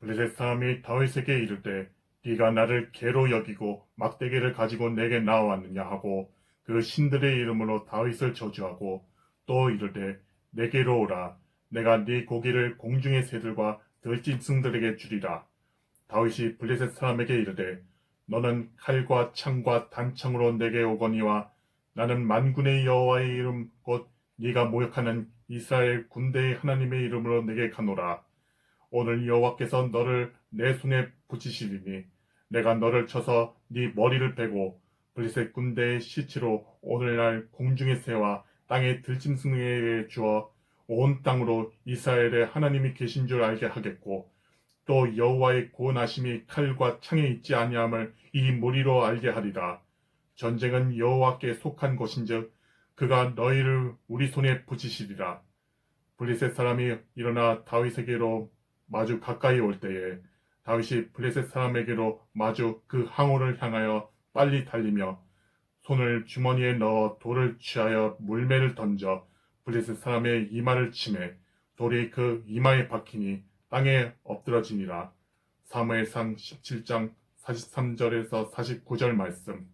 블레셋 사람이 다윗에게 이르되 네가 나를 개로 여기고 막대기를 가지고 내게 나왔느냐 하고 그 신들의 이름으로 다윗을 저주하고 또 이르되 내게로 오라. 내가 네 고기를 공중의 새들과 들짐승들에게 주리라. 다윗이 블레셋 사람에게 이르되 너는 칼과 창과 단창으로 내게 오거니와 나는 만군의 여호와의 이름 곧 네가 모욕하는 이스라엘 군대의 하나님의 이름으로 내게 가노라 오늘 여호와께서 너를 내 손에 붙이시리니 내가 너를 쳐서 네 머리를 베고 블레셋 군대의 시체로 오늘날 공중의 새와 땅의 들짐승에게 주어 온 땅으로 이스라엘의 하나님이 계신 줄 알게 하겠고 또 여호와의 고나심이 칼과 창에 있지 아니함을 이 무리로 알게 하리라. 전쟁은 여호와께 속한 것인즉 그가 너희를 우리 손에 붙이시리라. 블레셋 사람이 일어나 다윗에게로 마주 가까이 올 때에 다윗이 블레셋 사람에게로 마주 그 항우를 향하여 빨리 달리며 손을 주머니에 넣어 돌을 취하여 물매를 던져 블레셋 사람의 이마를 치매 돌이 그 이마에 박히니 땅에 엎드러지니라. 사무엘상 17장 43절에서 49절 말씀